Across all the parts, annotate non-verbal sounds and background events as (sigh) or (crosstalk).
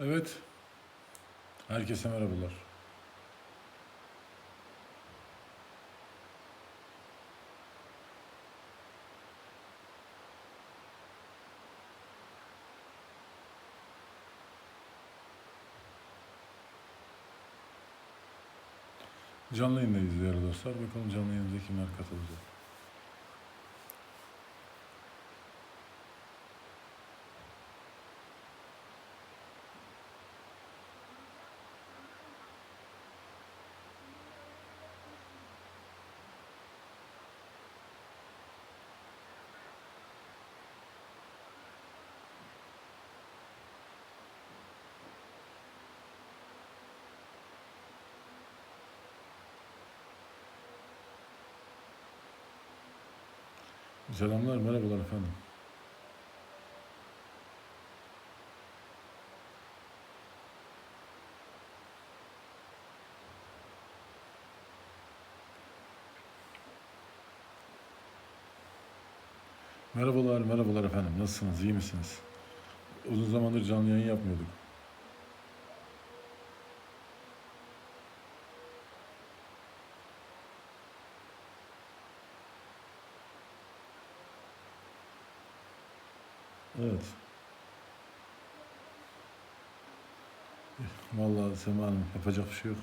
Evet. Herkese merhabalar. Canlı yayındayız değerli dostlar. Bakalım canlı yayınımıza kimler katılacak. Selamlar, merhabalar efendim. Merhabalar, merhabalar efendim. Nasılsınız, iyi misiniz? Uzun zamandır canlı yayın yapmıyorduk. Evet. Vallahi Sema Hanım yapacak bir şey yok.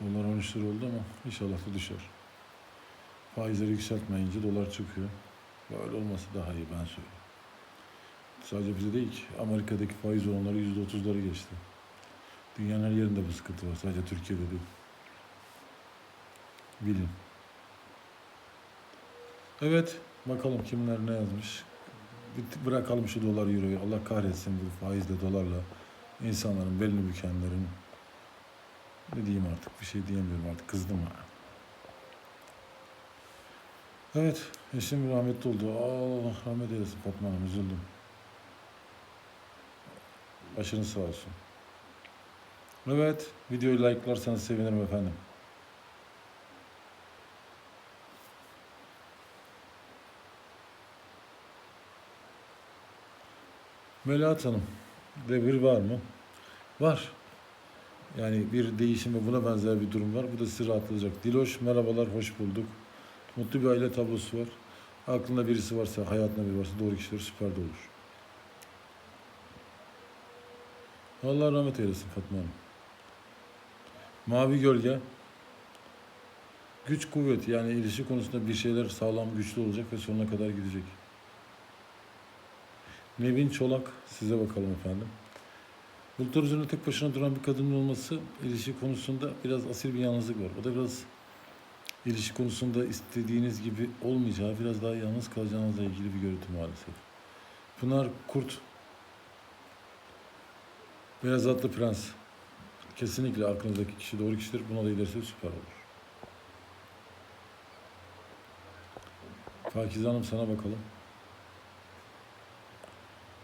Dolar 13 lira oldu ama inşallah da düşer. Faizleri yükseltmeyince dolar çıkıyor. Böyle olması daha iyi ben söyleyeyim. Sadece bize değil ki Amerika'daki faiz oranları %30'ları geçti. Dünyanın her yerinde bu sıkıntı var. Sadece Türkiye'de değil. Bilin. Evet, bakalım kimler ne yazmış. Bırakalım şu dolar euroyu. Allah kahretsin bu faizle dolarla insanların belini bükenlerin ne diyeyim artık bir şey diyemiyorum artık kızdım ha. Evet eşim rahmetli oldu. Allah rahmet eylesin Fatma Hanım üzüldüm. Başınız sağ olsun. Evet videoyu like'larsanız sevinirim efendim. Melahat Hanım, devir var mı? Var. Yani bir değişim ve buna benzer bir durum var. Bu da sizi rahatlatacak. Diloş, merhabalar, hoş bulduk. Mutlu bir aile tablosu var. Aklında birisi varsa, hayatında biri varsa doğru kişiler süper de olur. Allah rahmet eylesin Fatma Hanım. Mavi gölge. Güç kuvvet yani ilişki konusunda bir şeyler sağlam güçlü olacak ve sonuna kadar gidecek. Nevin Çolak size bakalım efendim. Bulutlar üzerinde tek başına duran bir kadının olması ilişki konusunda biraz asil bir yalnızlık var. O da biraz ilişki konusunda istediğiniz gibi olmayacağı, biraz daha yalnız kalacağınızla ilgili bir görüntü maalesef. Pınar Kurt Beyaz Atlı Prens Kesinlikle aklınızdaki kişi doğru kişidir. Buna da giderse süper olur. Fakize Hanım sana bakalım.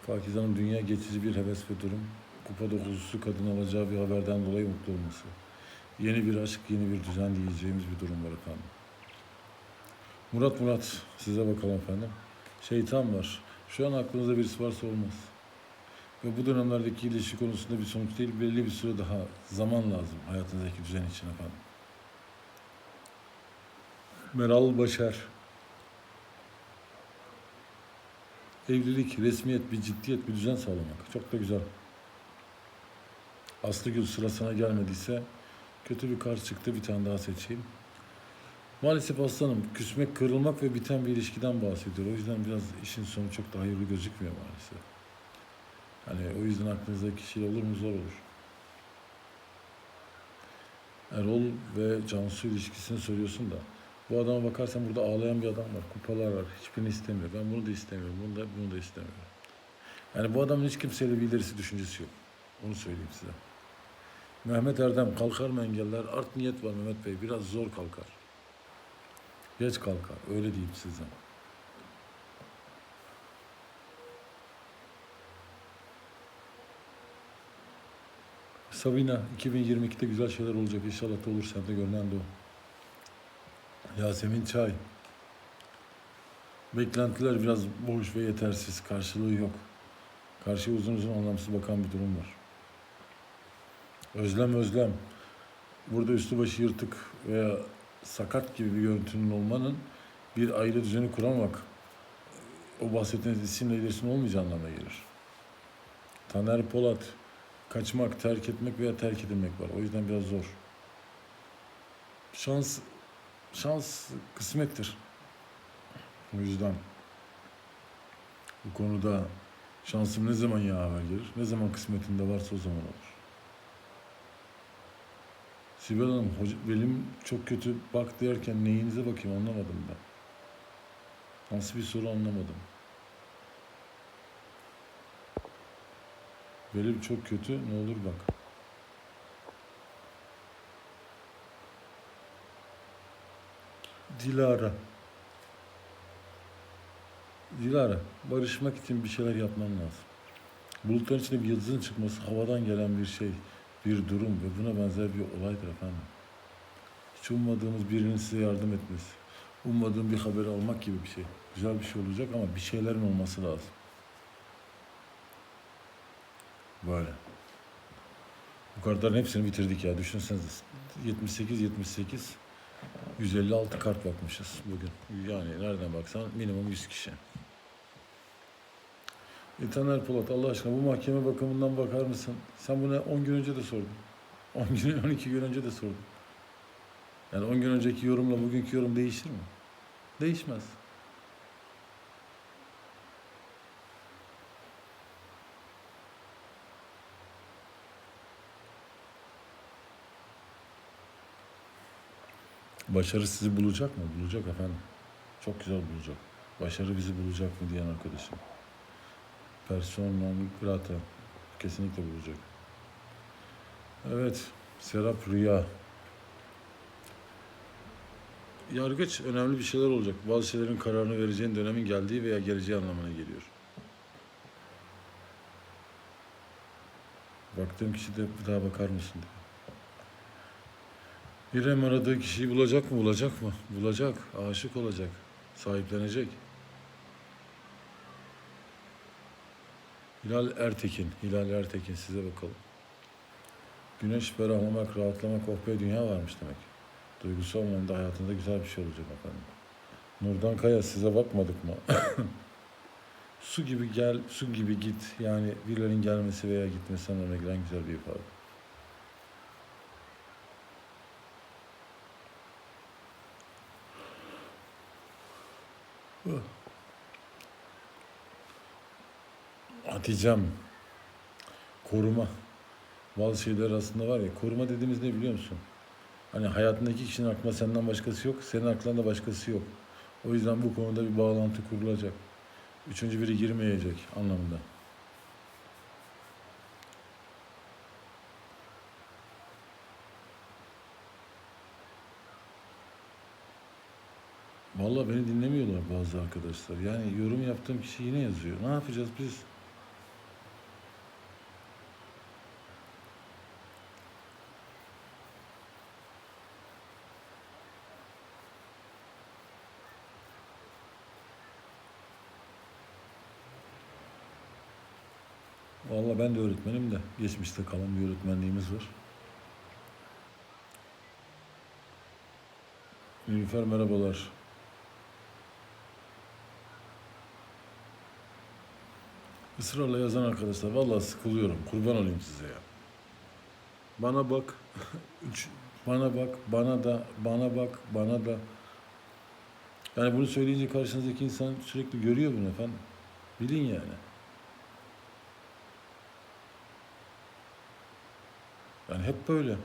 Fakize Hanım dünya geçici bir heves ve durum. Kupa dokuzusu kadın alacağı bir haberden dolayı mutlu olması. Yeni bir aşk, yeni bir düzen diyeceğimiz bir durum var efendim. Murat Murat size bakalım efendim. Şeytan var. Şu an aklınızda birisi varsa olmaz. Ve bu dönemlerdeki ilişki konusunda bir sonuç değil, belli bir süre daha zaman lazım hayatınızdaki düzen için efendim. Meral Başar. Evlilik, resmiyet, bir ciddiyet, bir düzen sağlamak. Çok da güzel. Aslıgül sırasına gelmediyse kötü bir kart çıktı. Bir tane daha seçeyim. Maalesef aslanım küsmek, kırılmak ve biten bir ilişkiden bahsediyor. O yüzden biraz işin sonu çok da hayırlı gözükmüyor maalesef. Hani o yüzden aklınızdaki kişiyle olur mu zor olur. Erol ve Cansu ilişkisini soruyorsun da bu adama bakarsan burada ağlayan bir adam var. Kupalar var. Hiçbirini istemiyor. Ben bunu da istemiyorum. Bunu da, bunu da istemiyorum. Yani bu adamın hiç kimseyle bir ilerisi düşüncesi yok. Onu söyleyeyim size. Mehmet Erdem kalkar mı engeller? Art niyet var Mehmet Bey. Biraz zor kalkar. Geç kalkar. Öyle diyeyim size. Sabina 2022'de güzel şeyler olacak. İnşallah da olur. Sende görünen de o. Yasemin Çay. Beklentiler biraz boş ve yetersiz. Karşılığı yok. Karşıya uzun uzun anlamsız bakan bir durum var. Özlem özlem. Burada üstü başı yırtık veya sakat gibi bir görüntünün olmanın bir aile düzeni kuramak o bahsettiğiniz isimle iletişim olmayacağı anlamına gelir. Taner Polat, kaçmak, terk etmek veya terk edilmek var. O yüzden biraz zor. Şans, şans kısmettir. Yüzden bu konuda şansım ne zaman yaver gelir, ne zaman kısmetinde varsa o zaman olur. Sibel Hanım, hoca, benim çok kötü bak derken neyinize bakayım anlamadım ben. Nasıl bir soru anlamadım. Benim çok kötü, ne olur bak. Dilara. Dilara, barışmak için bir şeyler yapman lazım. Bulutların içinde bir yıldızın çıkması havadan gelen bir şey, bir durum ve buna benzer bir olaydır efendim. Hiç ummadığımız birinin size yardım etmesi, ummadığım bir haberi almak gibi bir şey. Güzel bir şey olacak ama bir şeylerin olması lazım. Böyle. Bu kartların hepsini bitirdik ya. Düşünsenize. 78 78 156 kart bakmışız bugün. Yani nereden baksan minimum 100 kişi. E, Taner Polat Allah aşkına bu mahkeme bakımından bakar mısın? Sen bunu 10 gün önce de sordun. 10 gün (laughs) 12 gün önce de sordun. Yani 10 gün önceki yorumla bugünkü yorum değişir mi? Değişmez. Başarı sizi bulacak mı? Bulacak efendim. Çok güzel bulacak. Başarı bizi bulacak mı diyen arkadaşım. Persona grata. Kesinlikle bulacak. Evet. Serap Rüya. Yargıç önemli bir şeyler olacak. Bazı şeylerin kararını vereceğin dönemin geldiği veya geleceği anlamına geliyor. Baktığım kişi de bir daha bakar mısın diyor. İrem aradığı kişiyi bulacak mı? Bulacak mı? Bulacak. Aşık olacak. Sahiplenecek. Hilal Ertekin. Hilal Ertekin size bakalım. Güneş ferahlamak, rahatlamak, oh be dünya varmış demek. Duygusal anlamda hayatında güzel bir şey olacak efendim. Nurdan Kaya size bakmadık mı? (coughs) su gibi gel, su gibi git. Yani birilerinin gelmesi veya gitmesi anlamına gelen güzel bir ifade. Hatice'm, koruma. Bazı şeyler arasında var ya, koruma dediğimiz ne biliyor musun? Hani hayatındaki kişinin aklında senden başkası yok, senin aklında başkası yok. O yüzden bu konuda bir bağlantı kurulacak. Üçüncü biri girmeyecek anlamında. Vallahi beni dinlemiyorlar bazı arkadaşlar. Yani yorum yaptığım kişi yine yazıyor. Ne yapacağız biz? Vallahi ben de öğretmenim de geçmişte kalan bir öğretmenliğimiz var. Nilüfer merhabalar. Israrla yazan arkadaşlar vallahi sıkılıyorum. Kurban olayım size ya. Bana bak. (laughs) Üç, bana bak, bana da, bana bak, bana da. Yani bunu söyleyince karşınızdaki insan sürekli görüyor bunu efendim. Bilin yani. Yani hep böyle.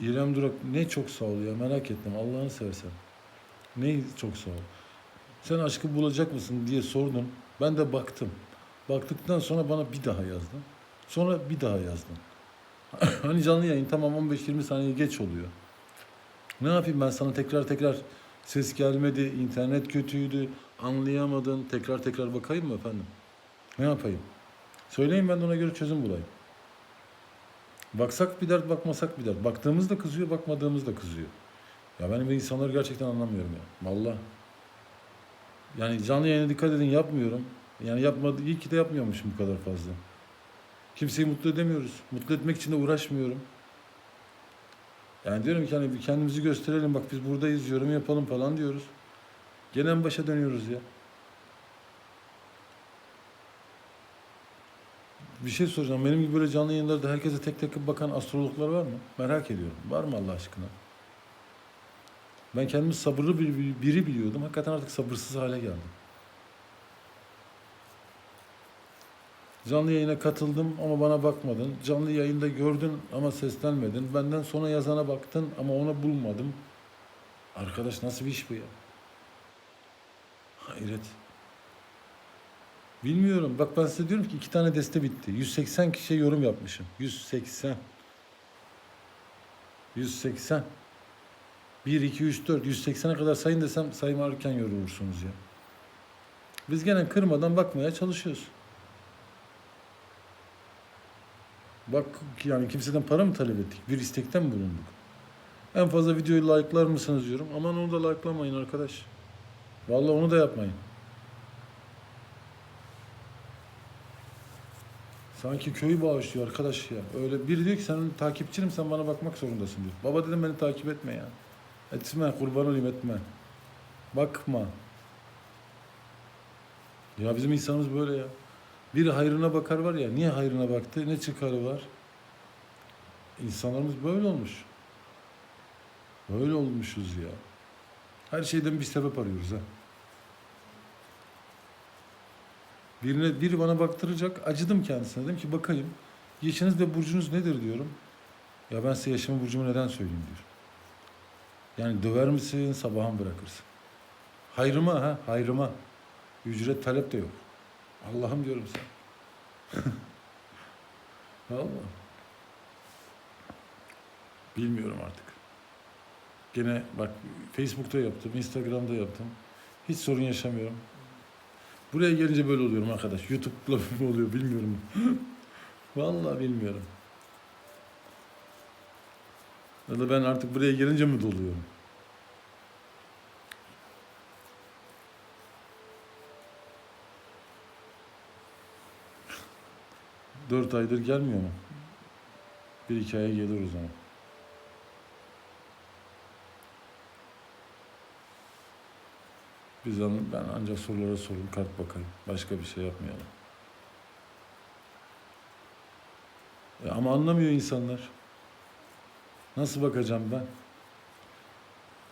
İrem Durak ne çok sağ ol ya merak ettim Allah'ını seversen. Ne çok sağ ol. Sen aşkı bulacak mısın diye sordum. Ben de baktım. Baktıktan sonra bana bir daha yazdın. Sonra bir daha yazdın. (clears throat) hani canlı yayın tamam 15-20 saniye geç oluyor. Ne yapayım ben sana tekrar tekrar ses gelmedi, internet kötüydü, anlayamadın. Tekrar tekrar bakayım mı efendim? Ne yapayım? Söyleyin ben de ona göre çözüm bulayım. Baksak bir dert, bakmasak bir dert. Baktığımızda kızıyor, bakmadığımızda kızıyor. Ya ben bu insanları gerçekten anlamıyorum ya. Vallahi. Yani canlı yayına dikkat edin yapmıyorum. Yani yapmadı, iyi ki de yapmıyormuşum bu kadar fazla. Kimseyi mutlu edemiyoruz. Mutlu etmek için de uğraşmıyorum. Yani diyorum ki hani kendimizi gösterelim bak biz buradayız yorum yapalım falan diyoruz. Gene en başa dönüyoruz ya. Bir şey soracağım. Benim gibi böyle canlı yayınlarda herkese tek tek bakan astrologlar var mı? Merak ediyorum. Var mı Allah aşkına? Ben kendimi sabırlı bir, bir- biri biliyordum. Hakikaten artık sabırsız hale geldim. Canlı yayına katıldım ama bana bakmadın. Canlı yayında gördün ama seslenmedin. Benden sonra yazana baktın ama onu bulmadım. Arkadaş nasıl bir iş bu ya? Hayret. Bilmiyorum. Bak ben size diyorum ki iki tane deste bitti. 180 kişiye yorum yapmışım. 180. 180. 1, 2, 3, 4. 180'e kadar sayın desem saymarken yorulursunuz ya. Biz gene kırmadan bakmaya çalışıyoruz. Bak yani kimseden para mı talep ettik? Bir istekten mi bulunduk? En fazla videoyu like'lar mısınız diyorum. Aman onu da like'lamayın arkadaş. Vallahi onu da yapmayın. Sanki köyü bağışlıyor arkadaş ya. Öyle biri diyor ki sen takipçinim sen bana bakmak zorundasın diyor. Baba dedim beni takip etme ya. Etme kurban olayım etme. Bakma. Ya bizim insanımız böyle ya. Biri hayrına bakar var ya. Niye hayrına baktı? Ne çıkarı var? İnsanlarımız böyle olmuş. Böyle olmuşuz ya. Her şeyden bir sebep arıyoruz ha. Birine biri bana baktıracak. Acıdım kendisine. Dedim ki bakayım. Yaşınız ve burcunuz nedir diyorum. Ya ben size yaşımı burcumu neden söyleyeyim diyor. Yani döver misin, sabaha mı bırakırsın? Hayrıma ha, hayrıma. Ücret talep de yok. Allah'ım diyorum sen. (laughs) Vallahi. Bilmiyorum artık. Gene bak Facebook'ta yaptım, Instagram'da yaptım. Hiç sorun yaşamıyorum. Buraya gelince böyle oluyorum arkadaş. YouTube'la mı (laughs) oluyor bilmiyorum. (laughs) Vallahi bilmiyorum. Ya da ben artık buraya gelince mi doluyorum? (laughs) Dört aydır gelmiyor mu? Bir iki aya gelir o zaman. Biz an- ben ancak sorulara sorun, kart bakayım. Başka bir şey yapmayalım. E ama anlamıyor insanlar. Nasıl bakacağım ben?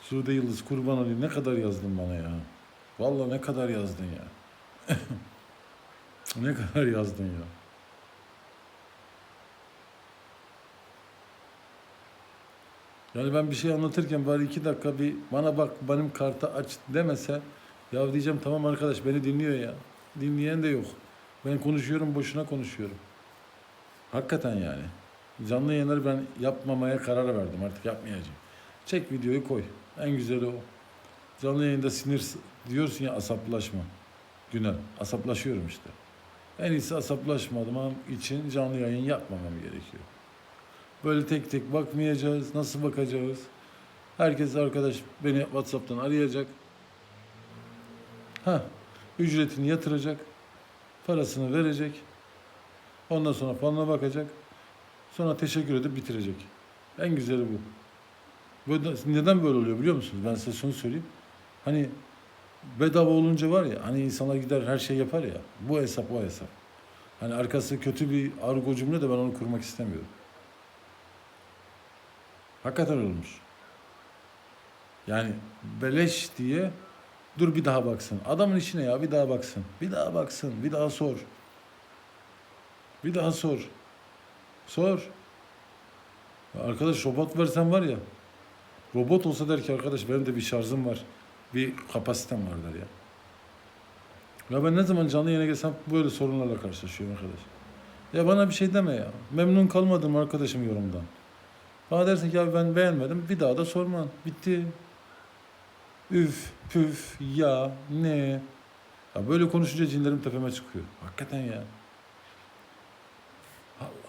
Sude Yıldız kurban olayım ne kadar yazdın bana ya. Vallahi ne kadar yazdın ya. (laughs) ne kadar yazdın ya. Yani ben bir şey anlatırken bari iki dakika bir bana bak benim kartı aç demese ya diyeceğim tamam arkadaş beni dinliyor ya. Dinleyen de yok. Ben konuşuyorum boşuna konuşuyorum. Hakikaten yani. Canlı yayınları ben yapmamaya karar verdim artık yapmayacağım. Çek videoyu koy. En güzeli o. Canlı yayında sinir diyorsun ya asaplaşma. Günel. Asaplaşıyorum işte. En iyisi asaplaşmadığım için canlı yayın yapmamam gerekiyor. Böyle tek tek bakmayacağız. Nasıl bakacağız? Herkes arkadaş beni WhatsApp'tan arayacak. Ha, ücretini yatıracak. Parasını verecek. Ondan sonra falına bakacak. Sonra teşekkür edip bitirecek. En güzeli bu. Böyle, neden böyle oluyor biliyor musunuz? Ben size şunu söyleyeyim. Hani bedava olunca var ya hani insanlar gider her şey yapar ya. Bu hesap o hesap. Hani arkası kötü bir argo cümle de ben onu kurmak istemiyorum. Hakikaten olmuş. Yani beleş diye dur bir daha baksın. Adamın işine ya bir daha baksın. Bir daha baksın. Bir daha sor. Bir daha sor. Sor. Arkadaş robot versen var ya. Robot olsa der ki arkadaş benim de bir şarjım var. Bir kapasitem var der ya. Ya ben ne zaman canlı yayına gelsem böyle sorunlarla karşılaşıyorum arkadaş. Ya bana bir şey deme ya. Memnun kalmadım arkadaşım yorumdan. Bana dersin ki abi ben beğenmedim. Bir daha da sorman. Bitti. Üf, püf, ya, ne? Ya böyle konuşunca cinlerim tepeme çıkıyor. Hakikaten ya. Allah.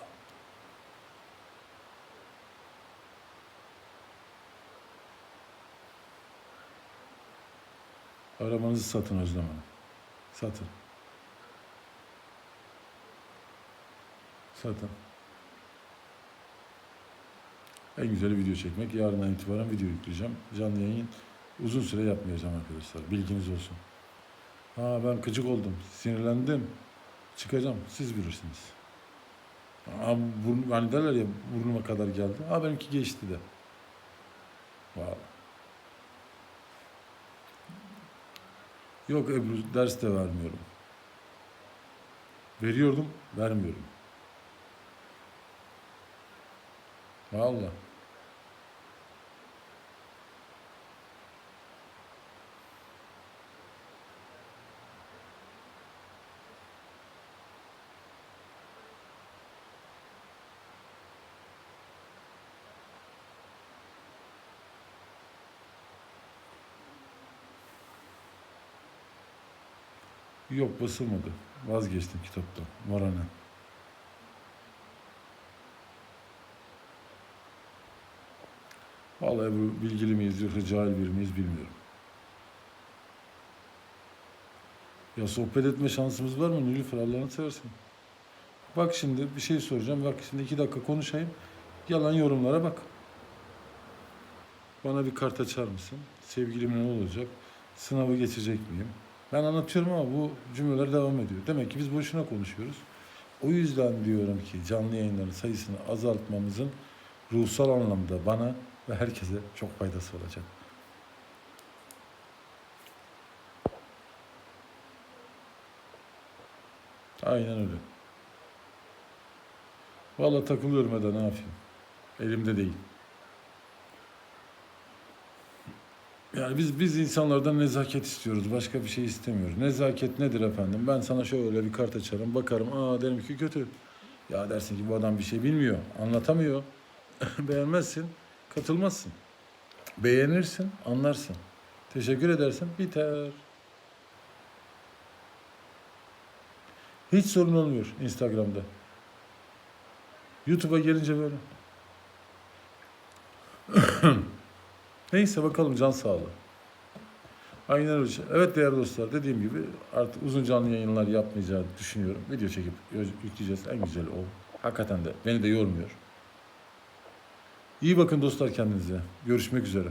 Arabanızı satın Özlem Hanım. Satın. Satın. En güzeli video çekmek. Yarından itibaren video yükleyeceğim. Canlı yayın uzun süre yapmayacağım arkadaşlar. Bilginiz olsun. Ha ben gıcık oldum. Sinirlendim. Çıkacağım. Siz bilirsiniz. Ha, burun, hani derler ya burnuma kadar geldi. Ha benimki geçti de. Vallahi. Yok Ebru ders de vermiyorum. Veriyordum, vermiyorum. Vallahi. Yok basılmadı. Vazgeçtim kitaptan. Morane. Vallahi bu bilgili miyiz yoksa cahil bir miyiz bilmiyorum. Ya sohbet etme şansımız var mı Nilüfer Allah'ını seversen? Bak şimdi bir şey soracağım. Bak şimdi iki dakika konuşayım. Yalan yorumlara bak. Bana bir kart açar mısın? Sevgilimle ne olacak? Sınavı geçecek miyim? Ben anlatıyorum ama bu cümleler devam ediyor. Demek ki biz boşuna konuşuyoruz. O yüzden diyorum ki canlı yayınların sayısını azaltmamızın ruhsal anlamda bana ve herkese çok faydası olacak. Aynen öyle. Vallahi takılıyorum Eda ne yapayım. Elimde değil. Yani biz biz insanlardan nezaket istiyoruz. Başka bir şey istemiyoruz. Nezaket nedir efendim? Ben sana şöyle bir kart açarım, bakarım. Aa derim ki kötü. Ya dersin ki bu adam bir şey bilmiyor, anlatamıyor. (laughs) Beğenmezsin, katılmazsın. Beğenirsin, anlarsın. Teşekkür edersin, biter. Hiç sorun olmuyor Instagram'da. YouTube'a gelince böyle. (clears throat) Neyse bakalım can sağlığı. Aynen öyle. Evet değerli dostlar dediğim gibi artık uzun canlı yayınlar yapmayacağını düşünüyorum. Video çekip yükleyeceğiz. En güzeli o. Hakikaten de beni de yormuyor. İyi bakın dostlar kendinize. Görüşmek üzere.